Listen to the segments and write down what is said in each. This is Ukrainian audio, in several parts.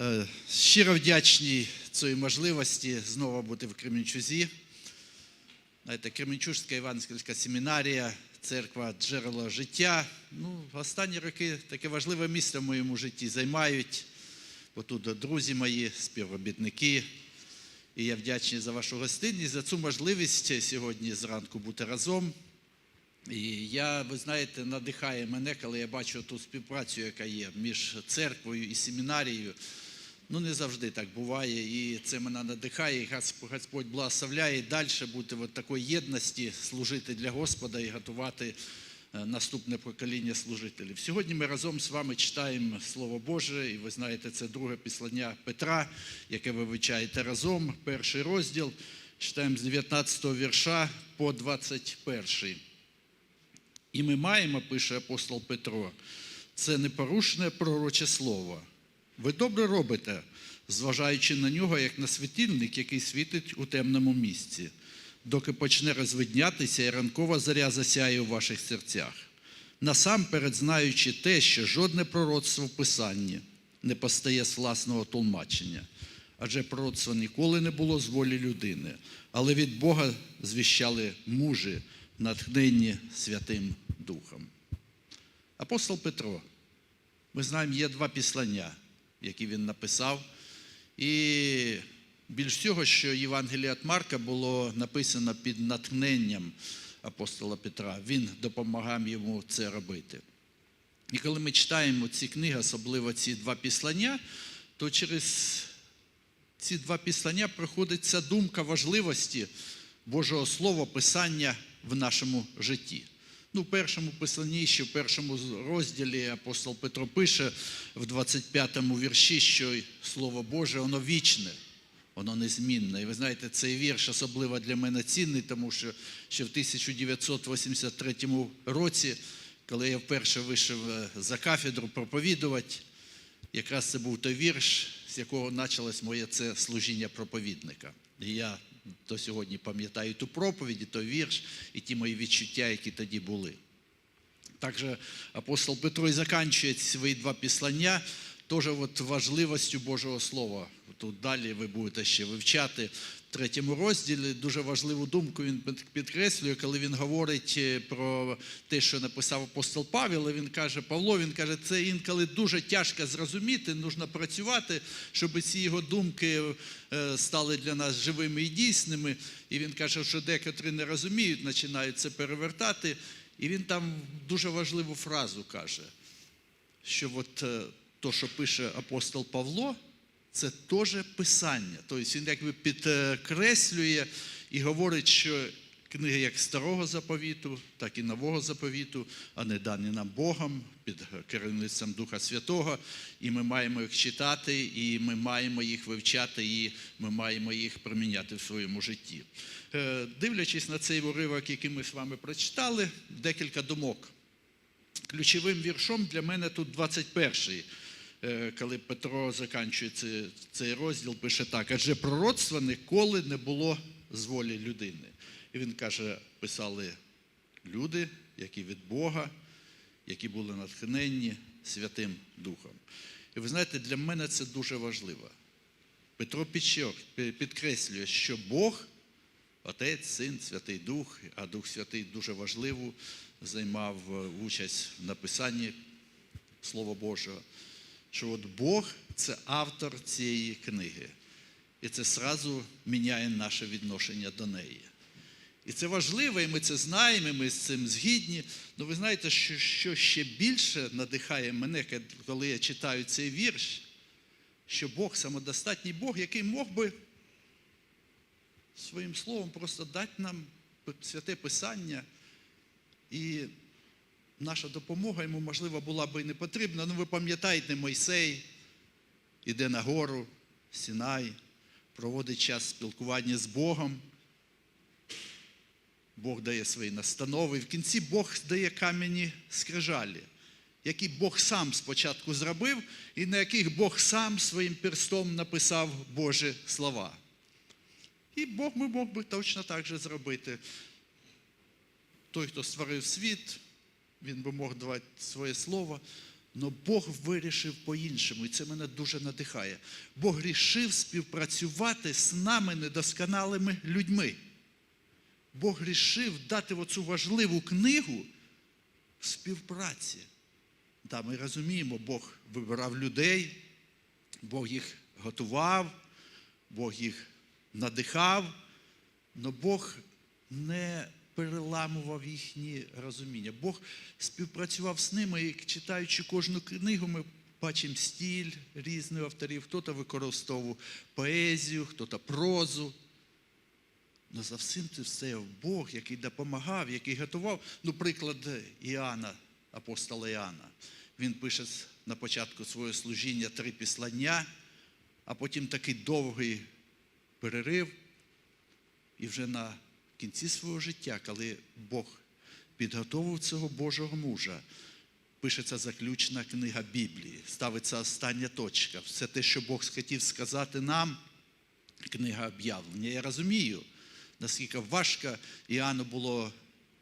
Е, Щиро вдячні цієї можливості знову бути в Кременчузі. Знаєте, Кременчужська Івангельська семінарія, церква джерело життя. Ну, останні роки таке важливе місце в моєму житті займають. Отут друзі мої, співробітники. І я вдячний за вашу гостинність, за цю можливість сьогодні зранку бути разом. І я, ви знаєте, надихає мене, коли я бачу ту співпрацю, яка є між церквою і семінарією. Ну, не завжди так буває, і це мене надихає, і Господь благословляє далі бути в такої єдності, служити для Господа і готувати е, наступне покоління служителів. Сьогодні ми разом з вами читаємо Слово Боже, і ви знаєте, це друге післання Петра, яке ви вивчаєте разом, перший розділ. Читаємо з 19 вірша по 21. І ми маємо, пише апостол Петро, це непорушне пророче слово. Ви добре робите, зважаючи на нього, як на світильник, який світить у темному місці, доки почне розвиднятися і ранкова заря засяє у ваших серцях. Насамперед, знаючи те, що жодне пророцтво в Писанні не постає з власного толмачення, адже пророцтво ніколи не було з волі людини, але від Бога звіщали мужі, натхненні Святим Духом. Апостол Петро, ми знаємо, є два післання, які він написав. І більш всього, що Євангелія від Марка було написано під натхненням апостола Петра. Він допомагав йому це робити. І коли ми читаємо ці книги, особливо ці два післання, то через ці два післання проходить ця думка важливості Божого Слова, Писання в нашому житті. Ну, в першому писанні, ще в першому розділі апостол Петро пише в 25-му вірші, що Слово Боже, воно вічне, воно незмінне. І ви знаєте, цей вірш особливо для мене цінний, тому що ще в 1983 році, коли я вперше вийшов е, за кафедру проповідувати, якраз це був той вірш, з якого почалось моє це служіння проповідника. І я до сьогодні пам'ятаю ту проповідь, і той вірш, і ті мої відчуття, які тоді були. Також апостол Петро і заканчує свої два післання теж от важливістю Божого Слова. Тут далі ви будете ще вивчати третьому розділі. Дуже важливу думку він підкреслює, коли він говорить е, про те, що написав апостол Павел. Він каже, Павло, він каже, це інколи дуже тяжко зрозуміти, нужно працювати, щоб ці його думки е, стали для нас живими і дійсними. І він каже, що декотрі не розуміють, починають це перевертати. І він там дуже важливу фразу каже, що от е, то, що пише апостол Павло, це теж писання. Тобто він якби підкреслює і говорить, що книги як старого заповіту, так і нового заповіту, а не дані нам Богом під керівництвом Духа Святого. І ми маємо їх читати, і ми маємо їх вивчати, і ми маємо їх приміняти в своєму житті. Е, Дивлячись на цей уривок, який ми з вами прочитали, декілька думок. Ключовим віршом для мене тут 21-й, е, коли Петро закінчує цей, розділ, пише так: адже пророцтва ніколи не було з волі людини. І він каже, писали люди, які від Бога, які були натхненні Святим Духом. І ви знаєте, для мене це дуже важливо. Петро підкреслює, що Бог, Отець, Син, Святий Дух, а Дух Святий дуже важливу займав участь в написанні Слова Божого, що от Бог це автор цієї книги. І це сразу міняє наше відношення до неї. І це важливо, і ми це знаємо, і ми з цим згідні. Ну ви знаєте, що, що ще більше надихає мене, коли я читаю цей вірш, що Бог самодостатній Бог, який мог би своїм словом просто дати нам святе Писання. І наша допомога йому, можливо, була би і не потрібна. Ну, ви пам'ятаєте, Мойсей іде на гору, Сінай, проводить час спілкування з Богом. Бог дає свої настанови. В кінці Бог дає кам'яні скрижалі, які Бог сам спочатку зробив, і на яких Бог сам своїм перстом написав Божі слова. І Бог ми мог би точно так же зробити. Той, хто створив світ, він би мог давати своє слово, Но Бог вирішив по-іншому, і це мене дуже надихає. Бог рішив співпрацювати з нами недосконалими людьми. Бог рішив дати оцю важливу книгу співпраці. Да, ми розуміємо, Бог вибирав людей, Бог їх готував, Бог їх надихав, але Бог не переламував їхні розуміння. Бог співпрацював з ними, і читаючи кожну книгу, ми бачимо стіль різних авторів. Хто-то використовував поезію, хто-то прозу. Но за всім це стояв Бог, який допомагав, який готував. Ну, приклад Іоанна, апостола Іоанна. Він пише на початку свого служіння три післання, а потім такий довгий перерив. І вже на кінці свого життя, коли Бог підготовив цього Божого мужа, пишеться заключна книга Біблії, ставиться остання точка. Все те, що Бог хотів сказати нам, книга об'явлення. Я розумію, наскільки важко Іоанну було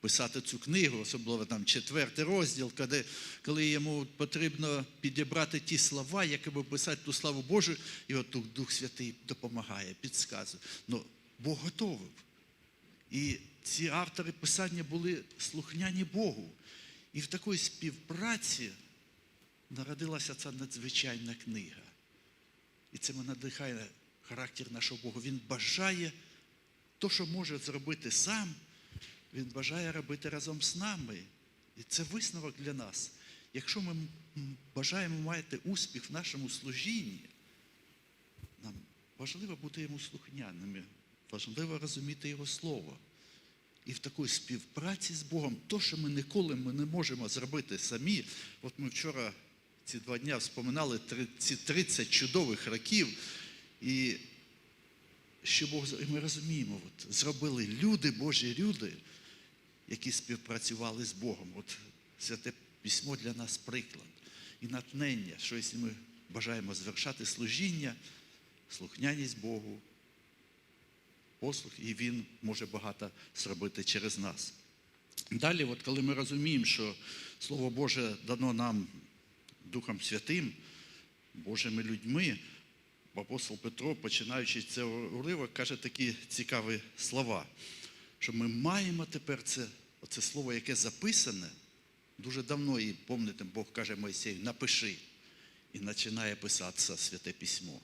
писати цю книгу, особливо там четвертий розділ, коли, коли йому потрібно підібрати ті слова, які би писати ту славу Божу, і от Дух Святий допомагає, підказує. Ну, Бог готовив. І ці автори писання були слухняні Богу. І в такій співпраці народилася ця надзвичайна книга. І це надихає характер нашого Бога. Він бажає то, що може зробити сам, він бажає робити разом з нами. І це висновок для нас. Якщо ми бажаємо мати успіх в нашому служінні, нам важливо бути йому слухняними, важливо розуміти Його Слово. І в такій співпраці з Богом, то, що ми ніколи ми не можемо зробити самі. От ми вчора ці два дня вспоминали ці 30 чудових років. І що Бог і ми розуміємо, от, зробили люди, Божі люди, які співпрацювали з Богом. От святе письмо для нас приклад і натхнення, що якщо ми бажаємо звершати служіння, слухняність Богу, послух, і Він може багато зробити через нас. Далі, от коли ми розуміємо, що Слово Боже дано нам Духом Святим, Божими людьми, апостол Петро, починаючи це уривок, каже такі цікаві слова, що ми маємо тепер це, це слово, яке записане, дуже давно, і пам'ятаєте, Бог каже Мойсею, напиши. І починає писатися Святе Письмо.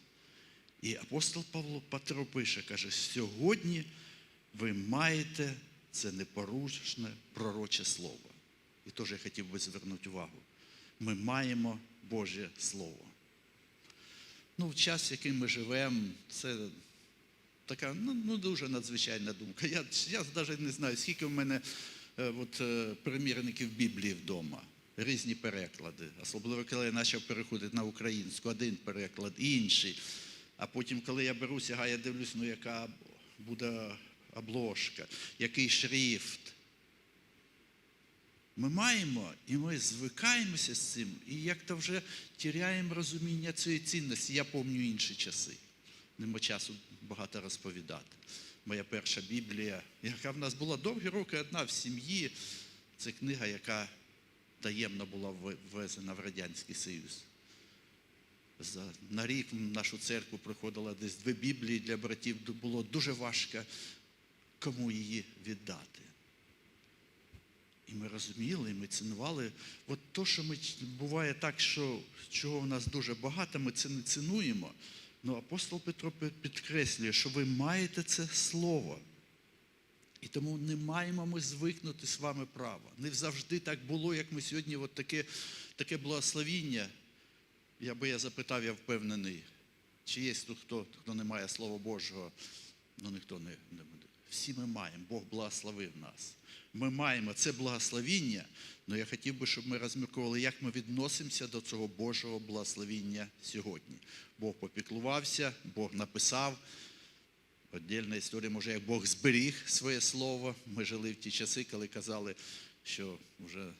І апостол Павло Петро пише, каже, сьогодні ви маєте це непорушне пророче слово. І теж я хотів би звернути увагу. Ми маємо Боже Слово. Ну, в час, в який ми живемо, це така ну, ну, дуже надзвичайна думка. Я я навіть не знаю, скільки в мене е, от, е, примірників Біблії вдома, різні переклади. Особливо, коли я почав переходити на українську, один переклад, інший. А потім, коли я беру сяга, я дивлюсь, ну яка буде обложка, який шрифт. Ми маємо і ми звикаємося з цим, і як-то вже тіряємо розуміння цієї цінності. Я пам'ятаю інші часи. Нема часу багато розповідати. Моя перша Біблія, яка в нас була довгі роки, одна в сім'ї, це книга, яка таємно була ввезена в Радянський Союз. За, на рік в нашу церкву приходило десь дві Біблії для братів, було дуже важко кому її віддати. І ми розуміли, і ми цінували. От то, що ми буває так, що чого в нас дуже багато, ми це не цінуємо. Ну апостол Петро підкреслює, що ви маєте це слово. І тому не маємо ми звикнути з вами право. Не завжди так було, як ми сьогодні, от таке, таке благословіння. Я би я запитав, я впевнений, чи є тут хто, хто не має Слова Божого, ну ніхто не, не буде. Всі ми маємо, Бог благословив нас. Ми маємо це благословіння, але я хотів би, щоб ми розмірковували, як ми відносимося до цього Божого благословіння сьогодні. Бог попіклувався, Бог написав. Отдільна історія, може, як Бог зберіг своє слово. Ми жили в ті часи, коли казали, що вже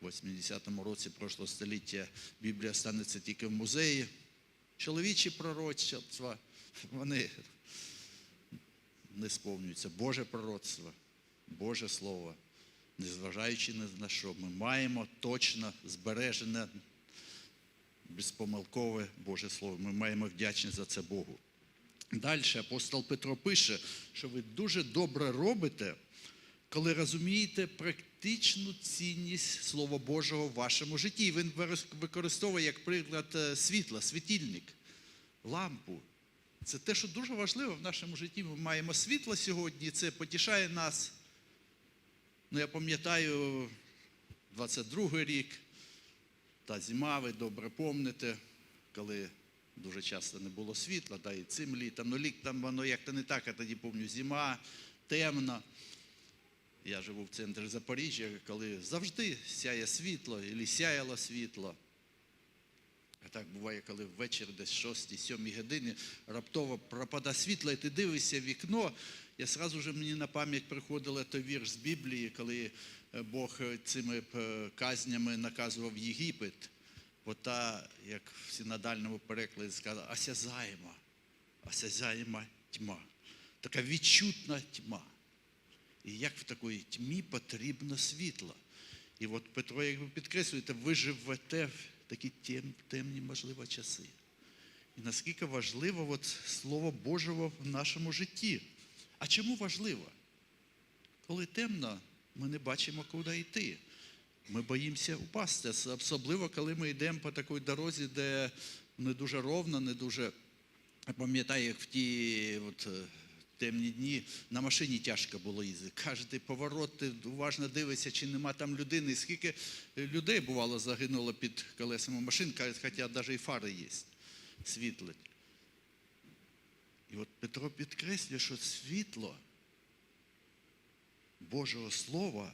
в 80-му році прошлого століття Біблія станеться тільки в музеї. Чоловічі пророцтва, вони не сповнюються. Боже пророцтво, Боже Слово, незважаючи на що, ми маємо точно збережене, безпомилкове Боже Слово. Ми маємо вдячність за це Богу. Далі апостол Петро пише, що ви дуже добре робите, коли розумієте практичну цінність Слова Божого в вашому житті. Він використовує як приклад е, світла, світильник, лампу. Це те, що дуже важливо в нашому житті. Ми маємо світло сьогодні, це потішає нас. Ну, я пам'ятаю 22 й рік, та зима, ви добре помните, коли дуже часто не було світла, да і цим літом. Ну, літом воно як-то не так, я тоді пам'ятаю, зима, темно. Я живу в центрі Запоріжжя, коли завжди сяє світло, або сяяло світло. А так буває, коли ввечері десь 6-7 годині раптово пропадає світло, і ти дивишся в вікно. Я сразу же мені на пам'ять приходив той вірш з Біблії, коли е, Бог е, цими е, казнями наказував Єгипет. Бо та, як в синодальному перекладі сказано, осязаєма, осязаєма тьма. Така відчутна тьма. І як в такій тьмі потрібно світло. І от Петро, як ви підкреслюєте, ви живете в такі тем, темні, можливо, часи. І наскільки важливо от Слово Божого в нашому житті. А чому важливо? Коли темно, ми не бачимо, куди йти. Ми боїмося упасти, особливо коли ми йдемо по такій дорозі, де не дуже ровно, не дуже. Пам'ятаю, як в ті от, темні дні на машині тяжко було їздити. Кожен поворот, ти уважно дивишся, чи нема там людини. Скільки людей бувало загинуло під колесами машин, хоча навіть і фари є, світлить. І от Петро підкреслює, що світло Божого Слова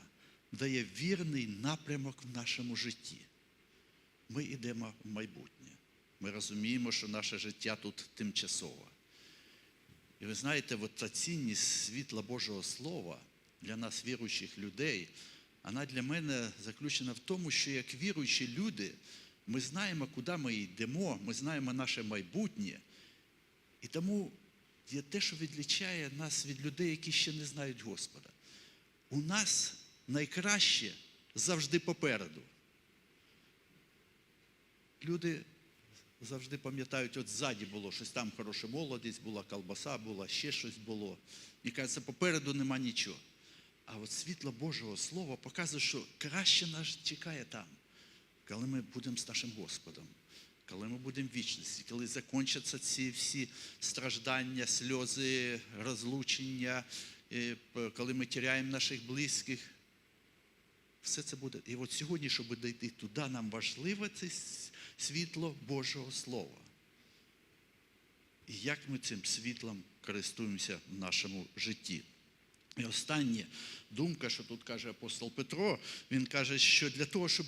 дає вірний напрямок в нашому житті. Ми йдемо в майбутнє. Ми розуміємо, що наше життя тут тимчасове. І ви знаєте, от ця цінність світла Божого Слова для нас, віруючих людей, вона для мене заключена в тому, що як віруючі люди, ми знаємо, куди ми йдемо, ми знаємо наше майбутнє. І тому є те, що відлічає нас від людей, які ще не знають Господа. У нас найкраще завжди попереду. Люди завжди пам'ятають, от ззаді було щось там хороша молодість, була колбаса, була ще щось було. І кажеться, попереду нема нічого. А от світло Божого Слова показує, що краще нас чекає там, коли ми будемо з нашим Господом, коли ми будемо в вічності, коли закінчаться ці всі страждання, сльози, розлучення, коли ми тіряємо наших близьких. Все це буде. І от сьогодні, щоб дійти туди, нам важливо це світло Божого Слова. І як ми цим світлом користуємося в нашому житті. І остання думка, що тут каже апостол Петро, він каже, що для того, щоб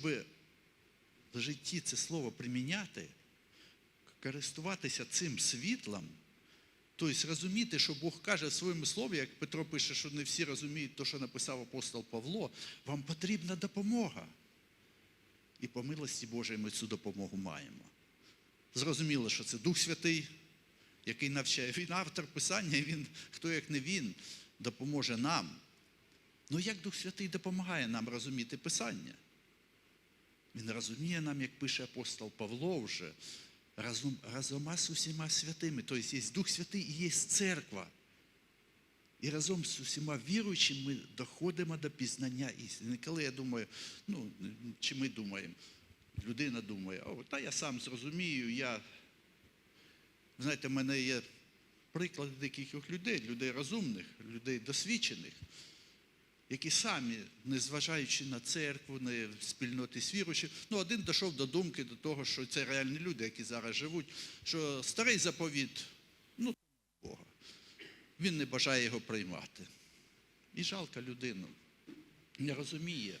в житті це слово приміняти, користуватися цим світлом, тобто розуміти, що Бог каже в своєму слові, як Петро пише, що не всі розуміють те, що написав апостол Павло, вам потрібна допомога. І по милості Божої ми цю допомогу маємо. Зрозуміло, що це Дух Святий, який навчає. Він автор Писання, він, хто як не він, допоможе нам. Ну як Дух Святий допомагає нам розуміти Писання? Він розуміє нам, як пише апостол Павло вже, разом, разома з усіма святими. Тобто є Дух Святий і є церква. І разом з усіма віруючими ми доходимо до пізнання істини. Коли я думаю, ну, чи ми думаємо, людина думає, о, та я сам зрозумію, я. Знаєте, в мене є приклади декількох людей, людей розумних, людей досвідчених, які самі, незважаючи на церкву, на спільноти з віруючих, ну, один дійшов до думки, до того, що це реальні люди, які зараз живуть, що старий заповіт, ну, Бога він не бажає його приймати. І жалко людину. Не розуміє,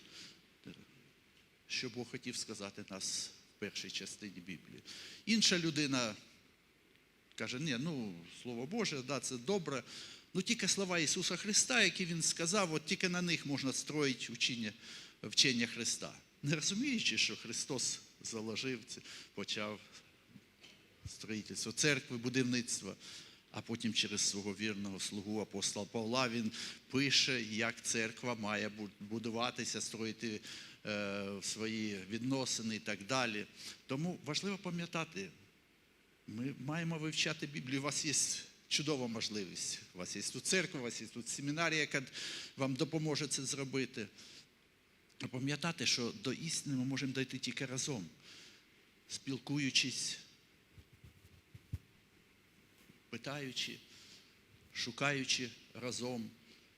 що Бог хотів сказати нас в першій частині Біблії. Інша людина каже, ні, ну, Слово Боже, да, це добре. Ну тільки слова Ісуса Христа, які Він сказав, от тільки на них можна строїти вчення, вчення Христа. Не розуміючи, що Христос заложив, почав строїтельство церкви, будівництво. А потім через свого вірного слугу апостола Павла він пише, як церква має будуватися, строїти е, свої відносини і так далі. Тому важливо пам'ятати, ми маємо вивчати Біблію. У вас є чудова можливість. У вас є тут церква, у вас є тут семінарія, яка вам допоможе це зробити. Пам'ятати, що до істини ми можемо дійти тільки разом, спілкуючись, питаючи, шукаючи разом.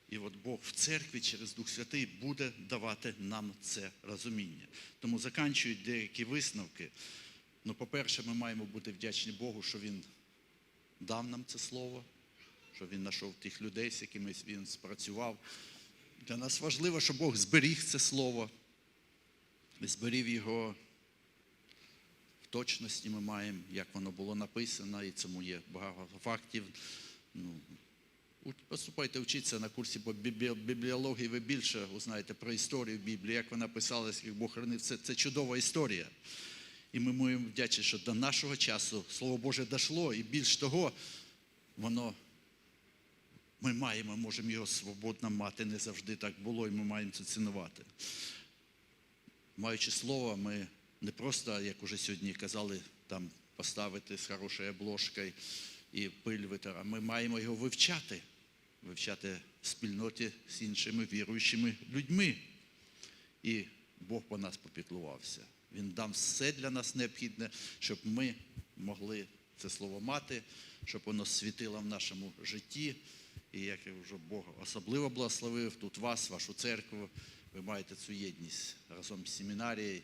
І от Бог в церкві через Дух Святий буде давати нам це розуміння. Тому заканчують деякі висновки. Ну, по-перше, ми маємо бути вдячні Богу, що Він дав нам це слово, що Він знайшов тих людей, з якими він спрацював. Для нас важливо, щоб Бог зберіг це слово, зберіг його точності ми маємо, як воно було написано, і цьому є багато фактів. Ну, Поступайте вчитися на курсі по бібліології, ви більше узнаєте про історію Біблії, як вона писалась, як Бог хранив. Це, це чудова історія. І ми маємо вдячні, що до нашого часу Слово Боже дійшло, і більш того, воно ми маємо, можемо його свободно мати, не завжди так було, і ми маємо це цінувати. Маючи слово, ми не просто, як уже сьогодні казали, там поставити з хорошою обложкою і пиль витер, а ми маємо його вивчати, вивчати в спільноті з іншими віруючими людьми. І Бог по нас попіклувався. Він дав все для нас необхідне, щоб ми могли це слово мати, щоб воно світило в нашому житті. І як вже Бог особливо благословив тут вас, вашу церкву, ви маєте цю єдність разом з семінарією.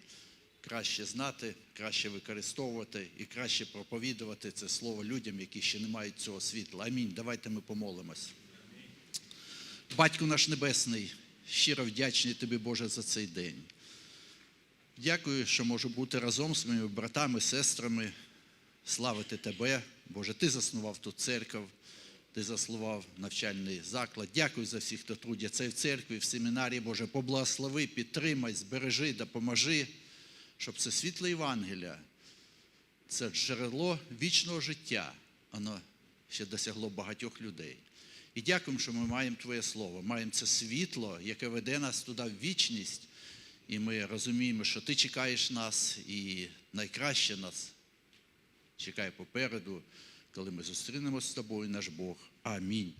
Краще знати, краще використовувати і краще проповідувати це слово людям, які ще не мають цього світла. Амінь. Давайте ми помолимось. Батько наш Небесний, щиро вдячний тобі, Боже, за цей день. Дякую, що можу бути разом з моїми братами, сестрами, славити Тебе. Боже, Ти заснував тут церкву, Ти заснував навчальний заклад. Дякую за всіх, хто трудяться в церкві, в семінарії, Боже, поблагослови, підтримай, збережи, допоможи, щоб це світло Євангелія, це джерело вічного життя, воно ще досягло багатьох людей. І дякуємо, що ми маємо Твоє Слово, маємо це світло, яке веде нас туди в вічність. І ми розуміємо, що ти чекаєш нас, і найкраще нас чекає попереду, коли ми зустрінемося з тобою, наш Бог. Амінь.